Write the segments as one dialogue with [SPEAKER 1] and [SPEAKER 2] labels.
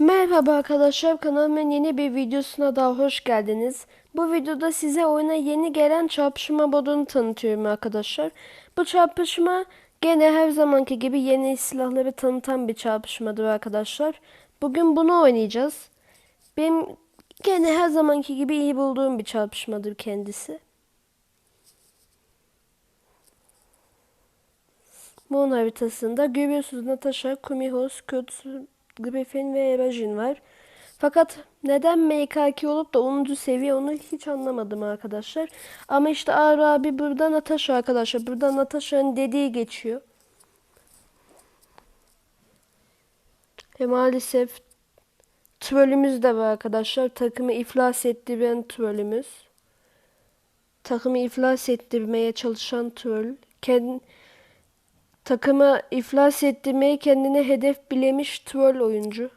[SPEAKER 1] Merhaba arkadaşlar kanalımın yeni bir videosuna daha hoş geldiniz. Bu videoda size oyuna yeni gelen çarpışma modunu tanıtıyorum arkadaşlar. Bu çarpışma gene her zamanki gibi yeni silahları tanıtan bir çarpışmadır arkadaşlar. Bugün bunu oynayacağız. Benim gene her zamanki gibi iyi bulduğum bir çarpışmadır kendisi. Moon haritasında görüyorsunuz Natasha, Kumihos, Kötü, Griffin ve Erajin var. Fakat neden MK2 olup da 10. seviye onu hiç anlamadım arkadaşlar. Ama işte Ağrı abi burada Natasha arkadaşlar. Burada Natasha'nın dediği geçiyor. Ve maalesef trolümüz de var arkadaşlar. Takımı iflas ettiren trolümüz. Takımı iflas ettirmeye çalışan troll. Kendi Takımı iflas ettirmeyi kendine hedef bilemiş troll oyuncu.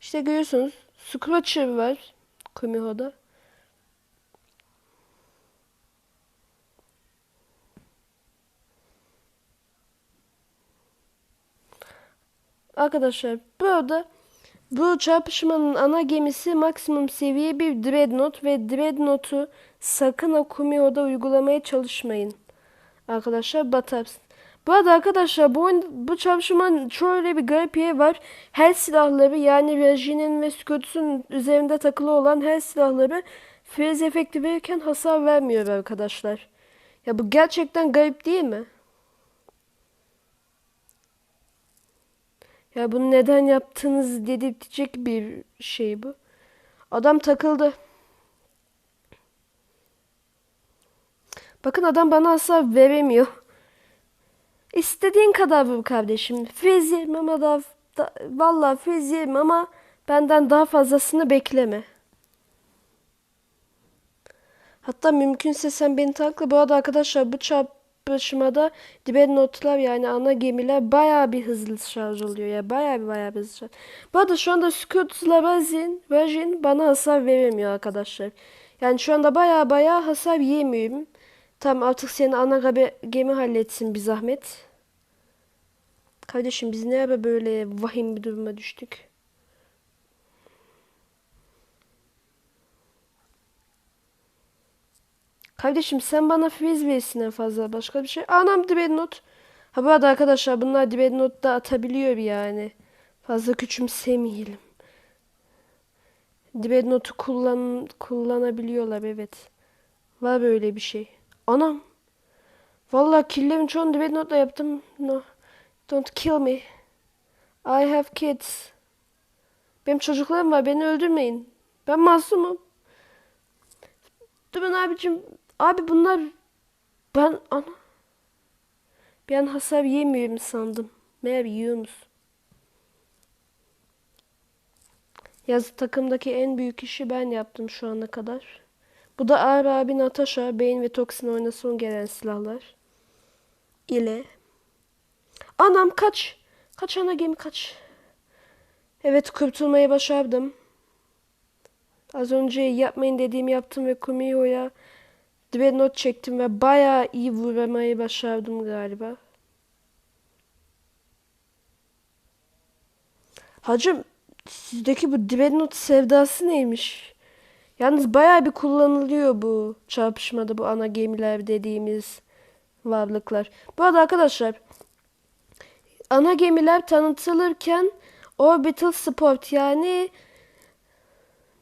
[SPEAKER 1] İşte görüyorsunuz Scratcher var Kumiho'da. Arkadaşlar burada bu çarpışmanın ana gemisi maksimum seviye bir Dreadnought ve Dreadnought'u sakın o Kumiho'da uygulamaya çalışmayın. Arkadaşlar batarsın. Bu arada arkadaşlar bu oyun, bu çarpışmanın şöyle bir garip yeri var. Her silahları yani Regine'in ve Scott'un üzerinde takılı olan her silahları freeze efekti verirken hasar vermiyor arkadaşlar. Ya bu gerçekten garip değil mi? Ya bunu neden yaptığınız dedirtecek bir şey bu. Adam takıldı. Bakın adam bana hasar veremiyor. İstediğin kadar vur kardeşim. Fez ama da, da vallahi fez ama benden daha fazlasını bekleme. Hatta mümkünse sen beni takla. Bu arada arkadaşlar bu çarpışmada dibe notlar yani ana gemiler bayağı bir hızlı şarj oluyor ya. Bayağı bir bayağı bir hızlı şarj. Bu arada şu anda Scott'la Virgin, Virgin bana hasar veremiyor arkadaşlar. Yani şu anda bayağı bayağı hasar yemiyorum. Tamam artık senin ana gemi halletsin bir zahmet. Kardeşim biz ne ara böyle vahim bir duruma düştük? Kardeşim sen bana freeze verirsin en fazla başka bir şey. Anam dibed not. Ha bu arada arkadaşlar bunlar dibed not da atabiliyor yani. Fazla küçümsemeyelim. Dibed notu kullan kullanabiliyorlar evet. Var böyle bir şey. Anam. Vallahi killerin çoğunu dibed notla yaptım. No. Don't kill me. I have kids. Benim çocuklarım var. Beni öldürmeyin. Ben masumum. Durun abicim. Abi bunlar ben ana bir an hasar yemiyorum sandım. Meğer yiyorsunuz. Yaz takımdaki en büyük işi ben yaptım şu ana kadar. Bu da Ağır abi Natasha, Beyin ve Toksin oyuna son gelen silahlar. ile Anam kaç. Kaç ana gemi kaç. Evet kurtulmayı başardım. Az önce yapmayın dediğimi yaptım ve Kumiho'ya not çektim ve bayağı iyi vurmayı başardım galiba. Hacım sizdeki bu not sevdası neymiş? Yalnız bayağı bir kullanılıyor bu çarpışmada bu ana gemiler dediğimiz varlıklar. Bu arada arkadaşlar ana gemiler tanıtılırken orbital sport yani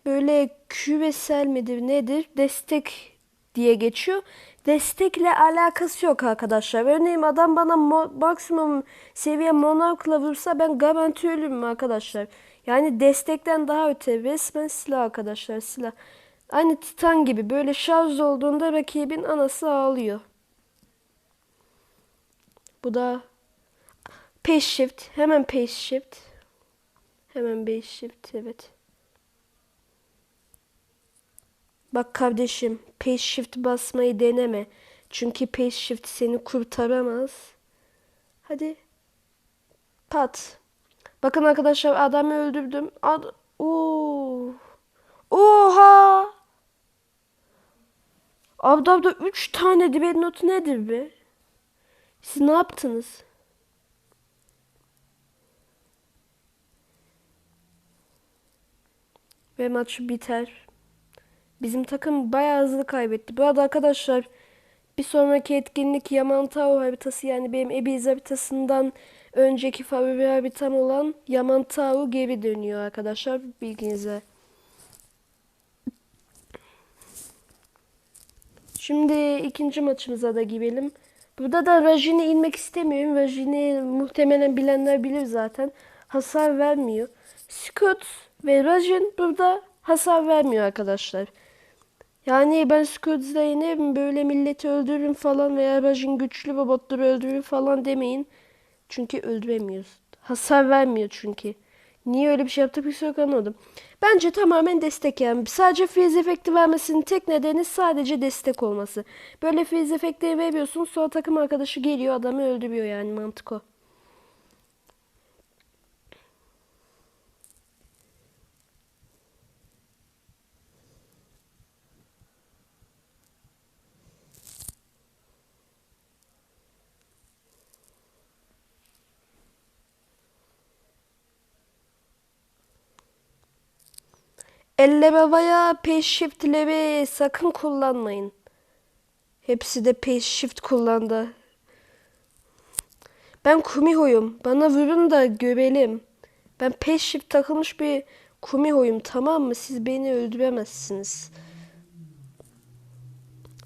[SPEAKER 1] böyle küresel midir nedir destek diye geçiyor. Destekle alakası yok arkadaşlar. Örneğin adam bana maksimum seviye monarkla vursa ben garanti ölürüm arkadaşlar. Yani destekten daha öte resmen silah arkadaşlar silah. Aynı titan gibi böyle şarj olduğunda rakibin anası ağlıyor. Bu da Pace shift. Hemen pace shift. Hemen pace shift. Evet. Bak kardeşim pace shift basmayı deneme. Çünkü pace shift seni kurtaramaz. Hadi. Pat. Bakın arkadaşlar adamı öldürdüm. Ad Oo. Oha. Abdabda 3 tane dibet notu nedir be? Siz ne yaptınız? Ve maç biter. Bizim takım bayağı hızlı kaybetti. Bu arada arkadaşlar bir sonraki etkinlik Yamantau haritası yani benim Ebiz haritasından önceki favori haritam olan Yamantau geri dönüyor arkadaşlar bilginize. Şimdi ikinci maçımıza da girelim. Burada da Rajin'e inmek istemiyorum. Rajin'i muhtemelen bilenler bilir zaten. Hasar vermiyor. Scott ve Rajin burada hasar vermiyor arkadaşlar. Yani ben Scott'la inerim böyle milleti öldürürüm falan veya Rajin güçlü robotları öldürür falan demeyin. Çünkü öldüremiyoruz. Hasar vermiyor çünkü. Niye öyle bir şey yaptık bir şey yok anlamadım. Bence tamamen destek yani. Sadece freeze efekti vermesinin tek nedeni sadece destek olması. Böyle freeze efektleri veriyorsun sonra takım arkadaşı geliyor adamı öldürüyor yani mantık o. Elleme veya pace shift'leri sakın kullanmayın. Hepsi de shift kullandı. Ben Kumiho'yum. Bana vurun da görelim. Ben shift takılmış bir Kumiho'yum tamam mı? Siz beni öldüremezsiniz.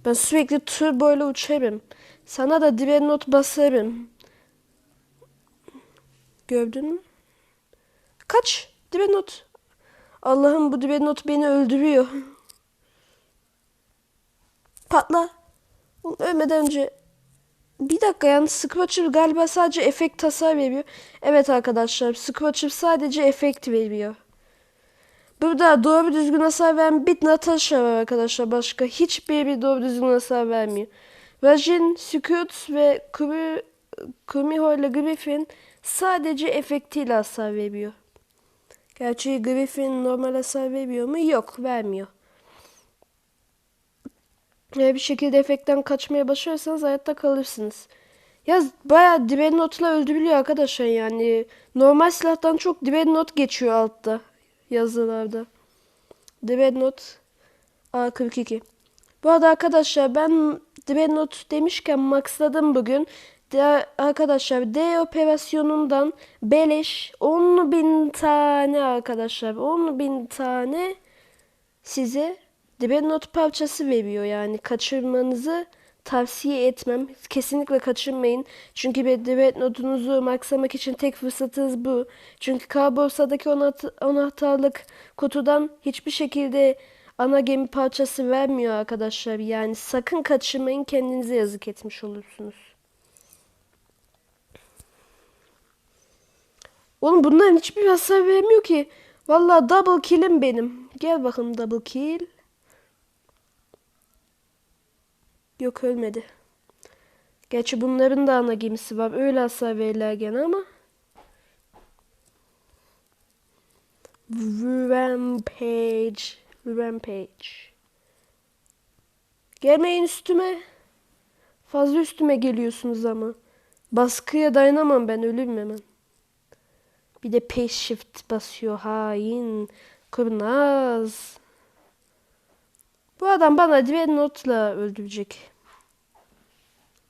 [SPEAKER 1] Ben sürekli turbo ile uçarım. Sana da dreadnought basarım. Gördün mü? Kaç? Dreadnought. Allah'ım bu dreadnought beni öldürüyor. Patla. Ölmeden önce bir dakika yani Squatcher galiba sadece efekt hasar veriyor. Evet arkadaşlar Squatcher sadece efekt veriyor. Burada doğru düzgün hasar veren bir Natasha var arkadaşlar. Başka hiçbir bir doğru düzgün hasar vermiyor. Rajin, Scout ve Kumi, Kumiho ile Griffin sadece efektiyle hasar veriyor. Gerçi Griffin normal hasar veriyor mu? Yok vermiyor. Eğer bir şekilde efektten kaçmaya başarırsanız hayatta kalırsınız. Ya bayağı Dreadnought'la öldürülüyor arkadaşlar yani. Normal silahtan çok Dreadnought geçiyor altta yazılarda. Dreadnought A42. Bu arada arkadaşlar ben Dreadnought demişken maxladım bugün. De, arkadaşlar D operasyonundan beleş 10 bin tane arkadaşlar 10 bin tane size Dreadnought parçası veriyor yani kaçırmanızı tavsiye etmem. Kesinlikle kaçırmayın. Çünkü bir Dreadnought'unuzu maksamak için tek fırsatınız bu. Çünkü K-Borsa'daki anahtarlık kutudan hiçbir şekilde ana gemi parçası vermiyor arkadaşlar. Yani sakın kaçırmayın kendinize yazık etmiş olursunuz. Oğlum bunların hiçbir hasar vermiyor ki. Vallahi double kill'im benim. Gel bakalım double kill. Yok ölmedi. Gerçi bunların da ana gemisi var. Öyle hasar verirler gene ama. Rampage. Rampage. Gelmeyin üstüme. Fazla üstüme geliyorsunuz ama. Baskıya dayanamam ben ölürüm hemen. Bir de pace shift basıyor hain. Kurnaz. Bu adam bana Dreadnought'la öldürecek.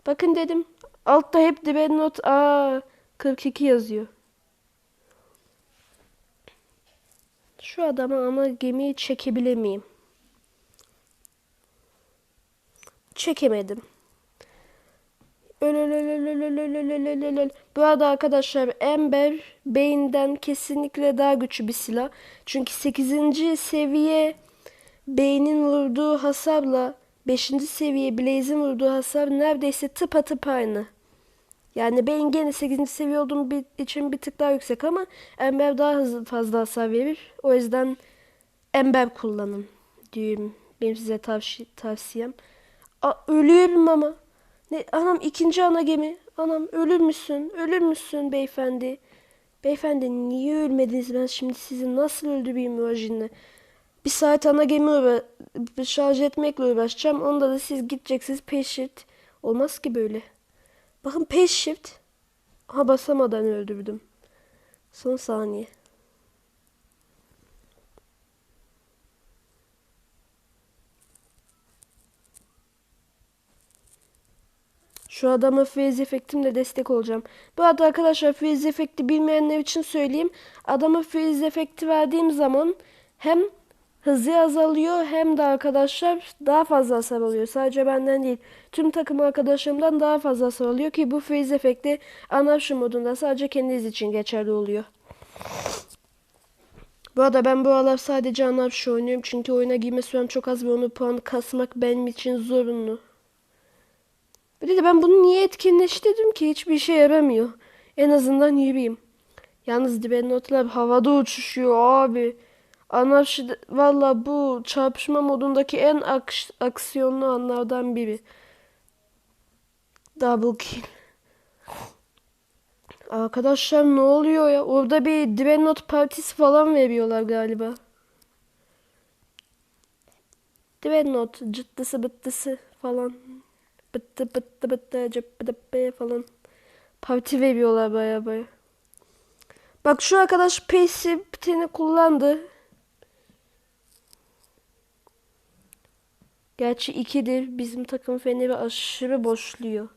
[SPEAKER 1] Bakın dedim. Altta hep Dreadnought A 42 yazıyor. Şu adama ana gemiyi çekebilir miyim? Çekemedim. Bu arada arkadaşlar Ember beyinden kesinlikle daha güçlü bir silah. Çünkü 8. seviye beynin vurduğu hasarla 5. seviye Blaze'in vurduğu hasar neredeyse tıpatıp aynı. Yani beyin gene 8. seviye olduğum için bir tık daha yüksek ama Ember daha hızlı fazla hasar verir. O yüzden Ember kullanın diyorum. Benim size tavsi tavsiyem. Aa, ölüyorum ama. Ne, anam ikinci ana gemi. Anam ölür müsün? Ölür müsün beyefendi? Beyefendi niye ölmediniz? Ben şimdi sizi nasıl öldüreyim muajinle? Bir saat ana gemi uğra şarj etmekle uğraşacağım. Onda da siz gideceksiniz pace shift. Olmaz ki böyle. Bakın pace shift. Ha basamadan öldürdüm. Son saniye. Şu adama freeze efektimle destek olacağım. Bu arada arkadaşlar freeze efekti bilmeyenler için söyleyeyim. Adama freeze efekti verdiğim zaman hem hızı azalıyor hem de arkadaşlar daha fazla hasar alıyor. Sadece benden değil. Tüm takım arkadaşlarımdan daha fazla hasar alıyor ki bu freeze efekti anarşi modunda sadece kendiniz için geçerli oluyor. Bu arada ben bu aralar sadece anarşi oynuyorum. Çünkü oyuna girme sürem çok az ve onu puan kasmak benim için zorunlu. Bir de ben bunu niye etkinleştirdim ki? Hiçbir işe yaramıyor. En azından yürüyeyim. Yalnız dibe notlar havada uçuşuyor abi. Anarşi valla bu çarpışma modundaki en aks- aksiyonlu anlardan biri. Double kill. Arkadaşlar ne oluyor ya? Orada bir Dreadnought partisi falan veriyorlar galiba. Dreadnought cıttısı bıttısı falan. Bıttı bıttı bıttı cıppı dıppı falan. Parti veriyorlar baya baya. Bak şu arkadaş PC'ni kullandı. Gerçi ikidir. Bizim takım Fener'i aşırı boşluyor.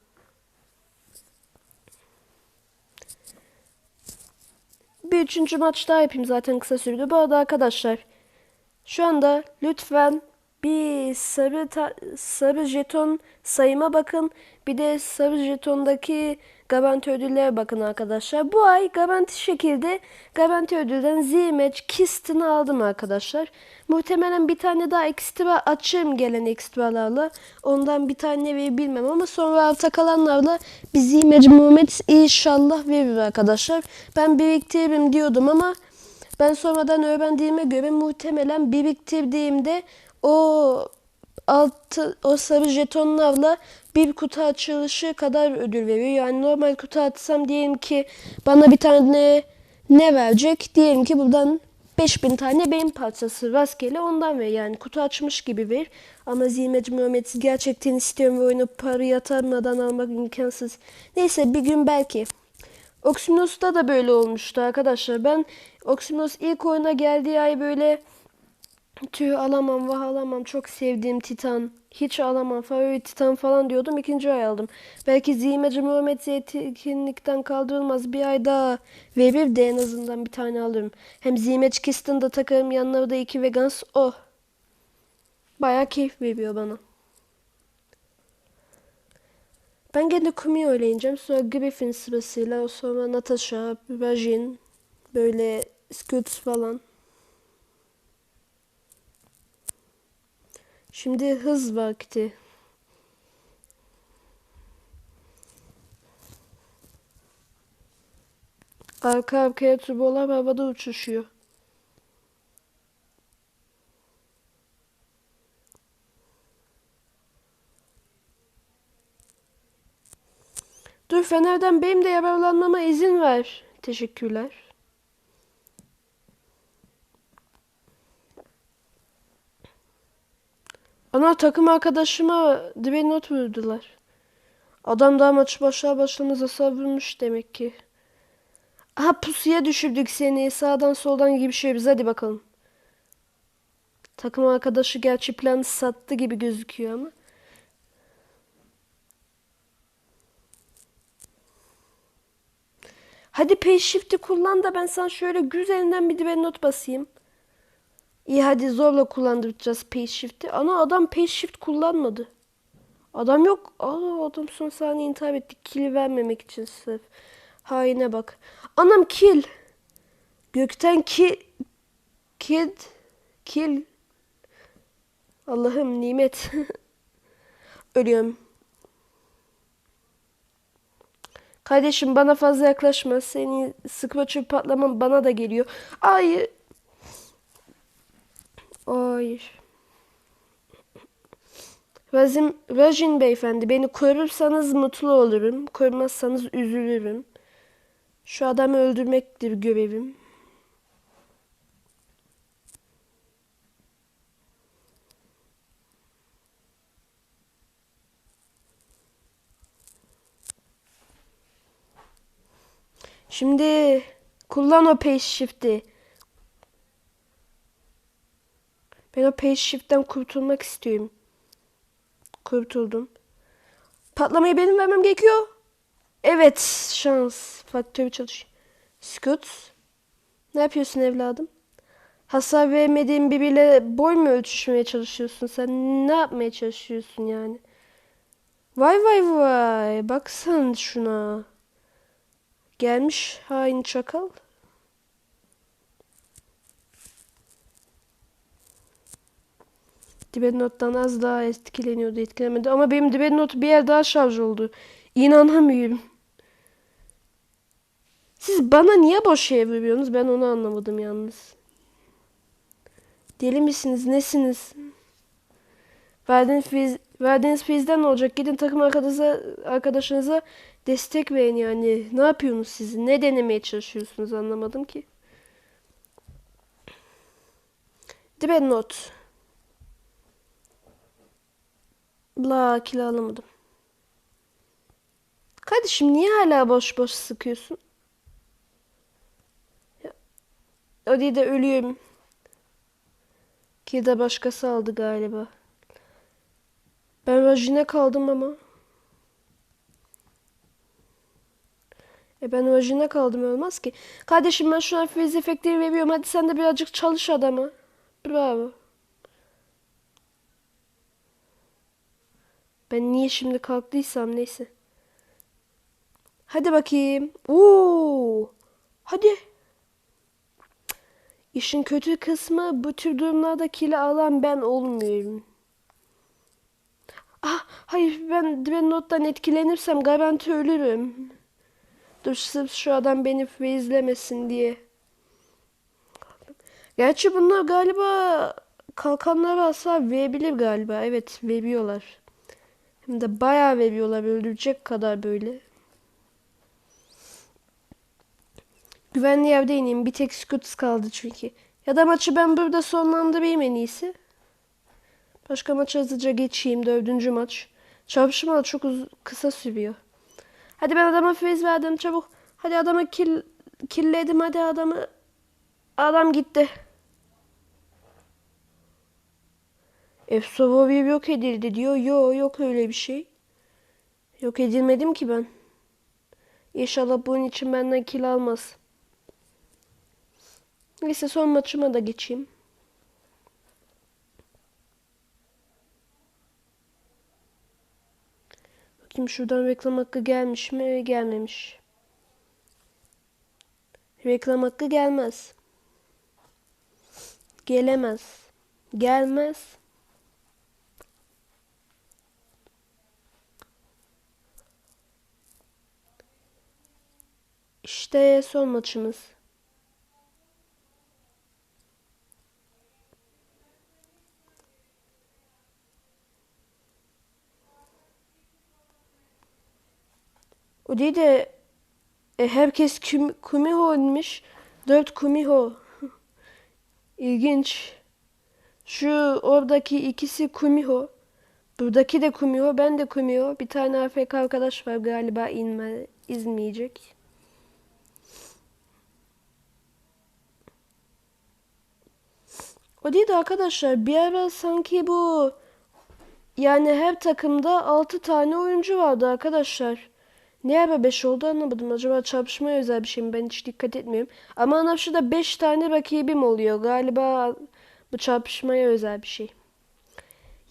[SPEAKER 1] Bir üçüncü maç daha yapayım zaten kısa sürede. Bu arada arkadaşlar şu anda lütfen bir sarı sarı jeton sayıma bakın. Bir de sarı jetondaki garanti ödüllere bakın arkadaşlar. Bu ay garanti şekilde garanti ödülden Z-Match Kist'ini aldım arkadaşlar. Muhtemelen bir tane daha ekstra açığım gelen ekstralarla. Ondan bir tane verir bilmem ama sonra arta kalanlarla bir Z-Match Muhammed inşallah verir arkadaşlar. Ben biriktiririm diyordum ama ben sonradan öğrendiğime göre muhtemelen biriktirdiğimde o altı o sarı jetonlarla bir kutu açılışı kadar ödül veriyor. Yani normal kutu atsam diyelim ki bana bir tane ne verecek? Diyelim ki buradan 5000 tane beyin parçası rastgele ondan ver. Yani kutu açmış gibi ver. Ama Zimeci Muhammed'i gerçekten istiyorum ve oyunu para yatırmadan almak imkansız. Neyse bir gün belki. Oxynos'ta da böyle olmuştu arkadaşlar. Ben Oxynos ilk oyuna geldiği ay böyle tüh alamam vah alamam çok sevdiğim Titan. Hiç alamam favori Titan falan diyordum. ikinci ay aldım. Belki Zimeci Muhammed etkinlikten kaldırılmaz bir ay daha verir de en azından bir tane alırım. Hem Zimeci Kist'in de takarım yanları da iki Vegans oh. Baya keyif veriyor bana. Ben gene Kumi oynayacağım. Sonra Griffin sırasıyla sonra Natasha, Rajin, böyle Scoots falan. Şimdi hız vakti. Arka arkaya turbolar havada uçuşuyor. Dur Fener'den benim de yararlanmama izin ver. Teşekkürler. Ana takım arkadaşıma dibe not vurdular. Adam daha maçı başlar başlamaz hasar vurmuş demek ki. Aha pusuya düşürdük seni. Sağdan soldan gibi şey biz hadi bakalım. Takım arkadaşı gerçi planı sattı gibi gözüküyor ama. Hadi shift'i kullan da ben sana şöyle güzelinden bir dibe not basayım. İyi hadi zorla kullandıracağız pace shift'i. Ana adam pace shift kullanmadı. Adam yok. Aa adam son saniye intihar etti. Kill vermemek için sırf. Haine bak. Anam kill. Gökten ki kid kill. Allah'ım nimet. Ölüyorum. Kardeşim bana fazla yaklaşma. Seni sıkma çöp patlaman bana da geliyor. Ay. Ay. Razim, Rajin beyefendi beni korursanız mutlu olurum. Korumazsanız üzülürüm. Şu adamı öldürmektir görevim. Şimdi kullan o pace shift'i. Ben o pace shift'ten kurtulmak istiyorum. Kurtuldum. Patlamayı benim vermem gerekiyor. Evet şans. Faktörü çalışıyor. Scoot. Ne yapıyorsun evladım? Hasar vermediğin biriyle boy mu ölçüşmeye çalışıyorsun sen? Ne yapmaya çalışıyorsun yani? Vay vay vay. Baksan şuna. Gelmiş hain çakal. Dibe nottan az daha etkileniyordu etkilemedi. Ama benim dibe notu bir yer daha şarj oldu. İnanamıyorum. Siz bana niye boş şey veriyorsunuz? Ben onu anlamadım yalnız. Deli misiniz? Nesiniz? Verdiğiniz, fiz, fizden ne olacak? Gidin takım arkadaşınıza, arkadaşınıza destek verin yani. Ne yapıyorsunuz siz? Ne denemeye çalışıyorsunuz anlamadım ki. Dibe not. Bla kilo alamadım. Kardeşim niye hala boş boş sıkıyorsun? Değil de ölüyorum. Ki de başkası aldı galiba. Ben vajine kaldım ama. E ben vajine kaldım olmaz ki. Kardeşim ben şu an fizz efektleri veriyorum. Hadi sen de birazcık çalış adama. Bravo. Ben niye şimdi kalktıysam neyse. Hadi bakayım. Oo! Hadi. İşin kötü kısmı bu tür durumlarda kilo alan ben olmuyorum. Ah, hayır ben ben nottan etkilenirsem garanti ölürüm. Dur sırf şu adam beni izlemesin diye. Gerçi bunlar galiba kalkanlara hasar verebilir galiba. Evet veriyorlar. Hem de bayağı veriyorlar öldürecek kadar böyle. Güvenli yerde ineyim. Bir tek Scots kaldı çünkü. Ya da maçı ben burada sonlandırayım en iyisi. Başka maça hızlıca geçeyim. Dördüncü maç. Çarpışma çok kısa sürüyor. Hadi ben adama feyz verdim çabuk. Hadi adamı kill, killedim hadi adamı. Adam gitti. Efsavovi yok edildi diyor. Yo yok öyle bir şey. Yok edilmedim ki ben. İnşallah bunun için benden kill almaz. Neyse son maçıma da geçeyim. Bakayım şuradan reklam hakkı gelmiş mi? Gelmemiş. Reklam hakkı gelmez. Gelemez. Gelmez. İşte son maçımız. O değil de e, herkes küm, Kumiho'ymuş. Dört Kumiho. İlginç. Şu oradaki ikisi Kumiho. Buradaki de Kumiho. Ben de Kumiho. Bir tane AFK arkadaş var galiba inme, izmeyecek. O değil de arkadaşlar bir ara sanki bu yani her takımda 6 tane oyuncu vardı arkadaşlar. Ne ara 5 oldu anlamadım. Acaba çarpışmaya özel bir şey mi? Ben hiç dikkat etmiyorum. Ama Anapşı'da 5 tane rakibim oluyor. Galiba bu çarpışmaya özel bir şey.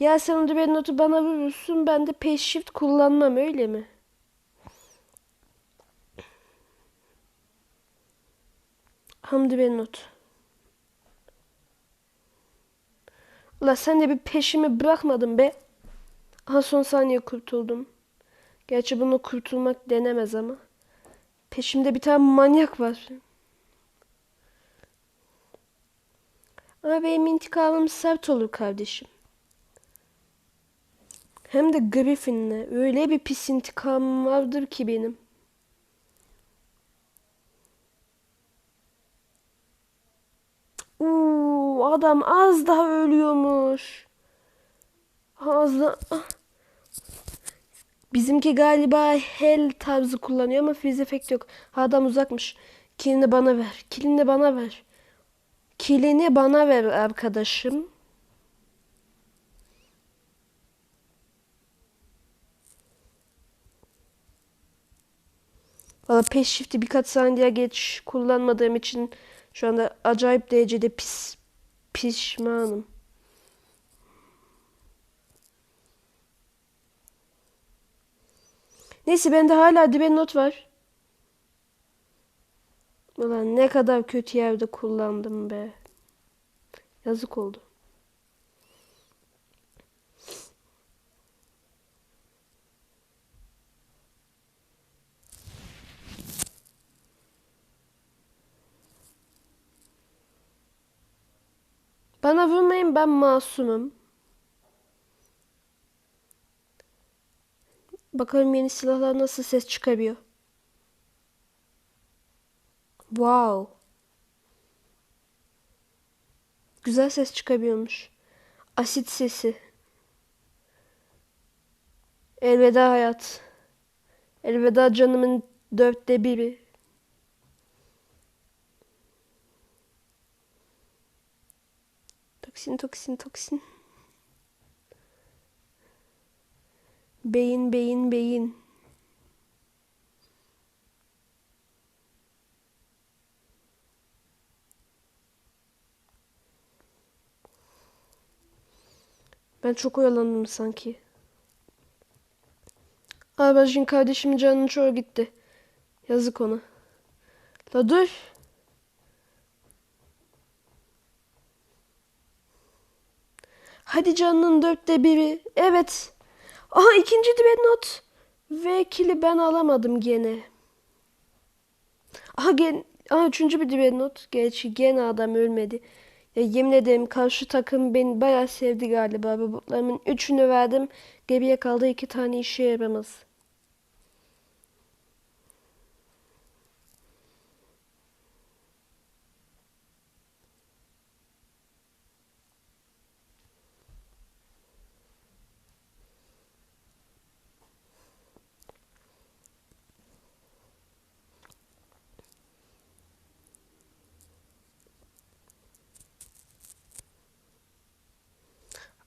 [SPEAKER 1] Ya sen o bir notu bana vurursun. Ben de pace shift kullanmam öyle mi? Hamdi ben not. Ula sen de bir peşimi bırakmadın be. Aha son saniye kurtuldum. Gerçi bunu kurtulmak denemez ama. Peşimde bir tane manyak var. Ama benim intikamım sert olur kardeşim. Hem de Griffin'le. Öyle bir pis intikamım vardır ki benim. Uuu adam az daha ölüyormuş. Az da... Bizimki galiba hell tarzı kullanıyor ama freeze efekt yok. Adam uzakmış. Kilini bana ver. Kilini bana ver. Kilini bana ver arkadaşım. Valla peş shifti birkaç saniye geç kullanmadığım için şu anda acayip derecede pis pişmanım. Neyse bende hala dibe not var. Ulan ne kadar kötü yerde kullandım be. Yazık oldu. Bana vurmayın ben masumum. Bakalım yeni silahlar nasıl ses çıkarıyor. Wow. Güzel ses çıkarıyormuş. Asit sesi. Elveda hayat. Elveda canımın dörtte biri. Toksin, toksin, toksin. Beyin, beyin, beyin. Ben çok oyalandım sanki. Albacın kardeşimin canının çoğu gitti. Yazık ona. La dur. Hadi canının dörtte biri. Evet. Aha ikinci not. Ve kili ben alamadım gene. Aha gen Aha üçüncü bir not. Gerçi gene adam ölmedi. Ya yemin ederim karşı takım beni bayağı sevdi galiba. Robotlarımın üçünü verdim. Geriye kaldı iki tane işe yaramaz.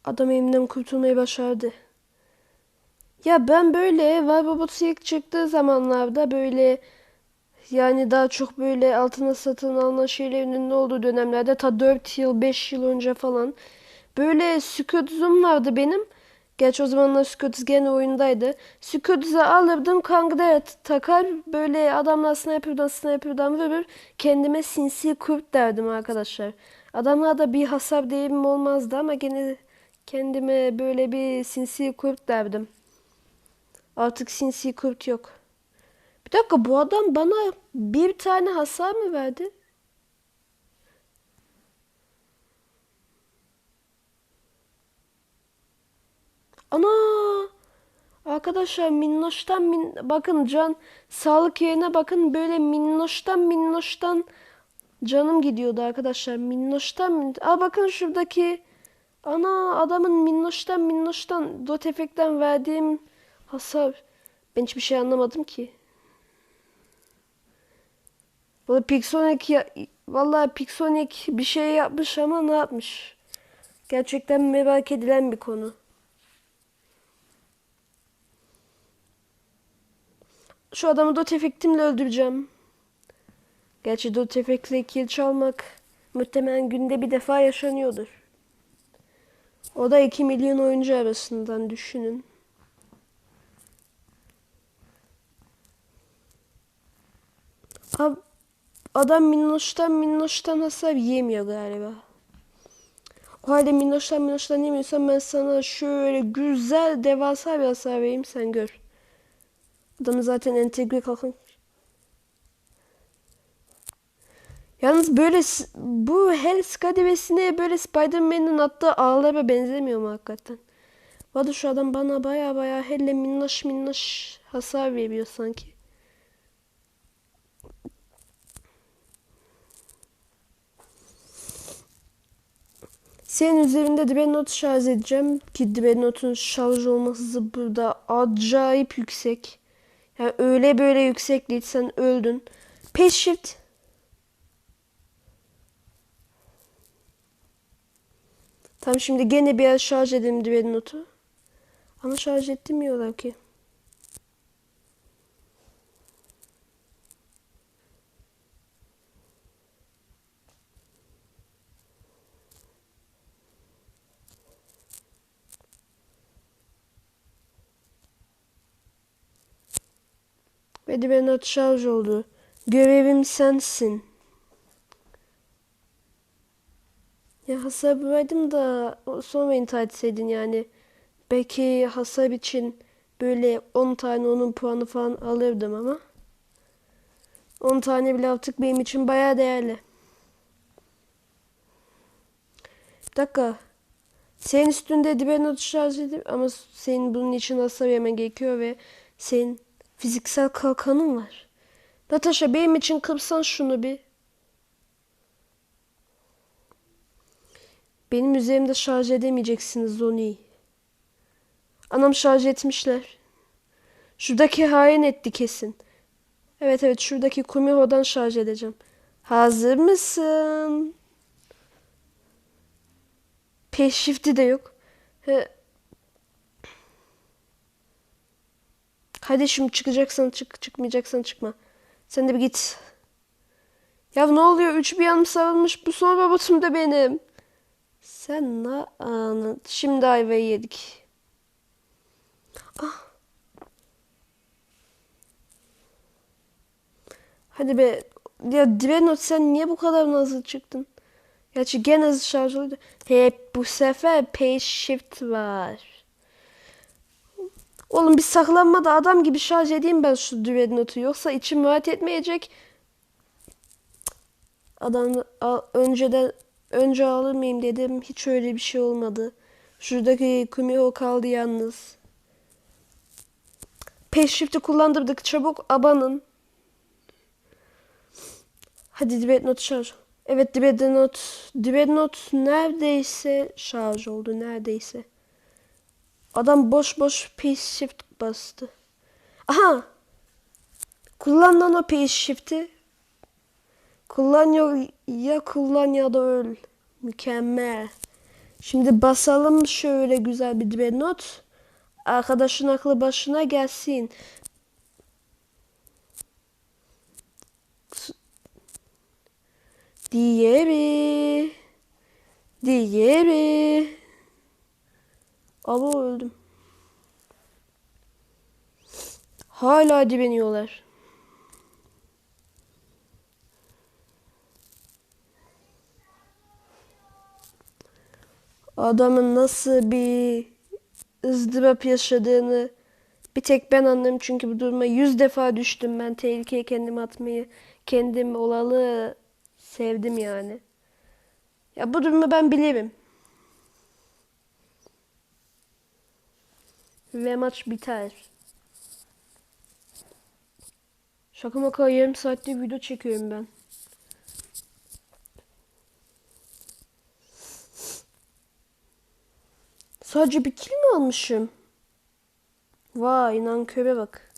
[SPEAKER 1] Adam elimden kurtulmayı başardı. Ya ben böyle Warbobot ilk çıktığı zamanlarda böyle yani daha çok böyle altına satın alınan şeylerin ne olduğu dönemlerde ta 4 yıl 5 yıl önce falan böyle Scoot'um vardı benim. Gerçi o zamanlar Scoot gene oyundaydı. Scoot'u alırdım kangıda takar böyle adamlar sniper'dan sniper'dan vurur. Kendime sinsi kurt derdim arkadaşlar. Adamlarda bir hasar değerim olmazdı ama gene kendime böyle bir sinsi kurt derdim. Artık sinsi kurt yok. Bir dakika bu adam bana bir tane hasar mı verdi? Ana! Arkadaşlar minnoştan min bakın can sağlık yerine bakın böyle minnoştan minnoştan canım gidiyordu arkadaşlar. Minnoştan min Aa bakın şuradaki ana adamın minnoştan minnoştan dot efektten verdiğim hasar. Ben hiçbir şey anlamadım ki. Valla Pixonic ya vallahi Pixonic bir şey yapmış ama ne yapmış? Gerçekten merak edilen bir konu. Şu adamı dot efektimle öldüreceğim. Gerçi dot efektle kill çalmak muhtemelen günde bir defa yaşanıyordur. O da 2 milyon oyuncu arasından düşünün. Ab adam minnoştan minnoştan hasar yemiyor galiba. O halde minnoştan minnoştan yemiyorsan ben sana şöyle güzel devasa bir hasar vereyim sen gör. Adamı zaten entegre kalkın. Yalnız böyle bu her skadevesine böyle Spider-Man'in attığı ağlara benzemiyor mu hakikaten? Valla şu adam bana baya baya hele minnoş minnoş hasar veriyor sanki. Senin üzerinde not şarj edeceğim ki notun şarj olması burada acayip yüksek. Yani öyle böyle yüksek değil sen öldün. Pace shift. Tam şimdi gene biraz şarj edeyim diye notu. Ama şarj etmiyorlar ki. Ve de ben şarj oldu. Görevim sensin. Hasar verdim da sonra intihar etseydin yani. Belki hasar için böyle 10 tane onun puanı falan alırdım ama. 10 tane bile artık benim için bayağı değerli. Bir dakika. Senin üstünde Dibenot şarj edip ama senin bunun için hasar yemen gerekiyor ve senin fiziksel kalkanın var. Natasha benim için kırsan şunu bir. Benim üzerimde şarj edemeyeceksiniz Zoni. Anam şarj etmişler. Şuradaki hain etti kesin. Evet evet şuradaki Kumiho'dan şarj edeceğim. Hazır mısın? Peş shifti de yok. He. Kardeşim çıkacaksan çık, çıkmayacaksan çıkma. Sen de bir git. Ya ne oluyor? Üç bir yanım sarılmış. Bu son robotum da benim. Sen ne anı? Şimdi ayvayı yedik. Ah. Hadi be. Ya Direnot sen niye bu kadar nazlı çıktın? Gerçi gene hızlı şarj oldu. Hep bu sefer pace shift var. Oğlum bir saklanma da adam gibi şarj edeyim ben şu Direnot'u. Yoksa içim rahat etmeyecek. Adam önceden önce alır dedim. Hiç öyle bir şey olmadı. Şuradaki Kumio kaldı yalnız. Pace shift'i kullandırdık. Çabuk abanın. Hadi Dreadnought şarj. Evet Dreadnought. Dreadnought neredeyse şarj oldu. Neredeyse. Adam boş boş pace shift bastı. Aha. Kullan lan o pace shift'i. Kullan ya, kullan ya da öl. Mükemmel. Şimdi basalım şöyle güzel bir Dreadnought. Arkadaşın aklı başına gelsin. Diğeri. Diğeri. Ama öldüm. Hala dibeniyorlar. Adamın nasıl bir ızdırap yaşadığını bir tek ben anlarım çünkü bu duruma yüz defa düştüm ben tehlikeye kendimi atmayı kendim olalı sevdim yani. Ya bu durumu ben bilirim. Ve maç biter. Şaka maka yarım saatte video çekiyorum ben. Sadece bir kill mi almışım? Vay nanköre bak.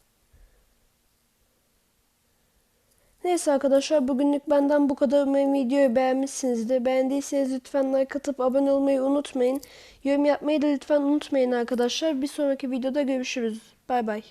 [SPEAKER 1] Neyse arkadaşlar bugünlük benden bu kadar. Umarım videoyu beğenmişsinizdir. Beğendiyseniz lütfen like atıp abone olmayı unutmayın. Yorum yapmayı da lütfen unutmayın arkadaşlar. Bir sonraki videoda görüşürüz. Bay bay.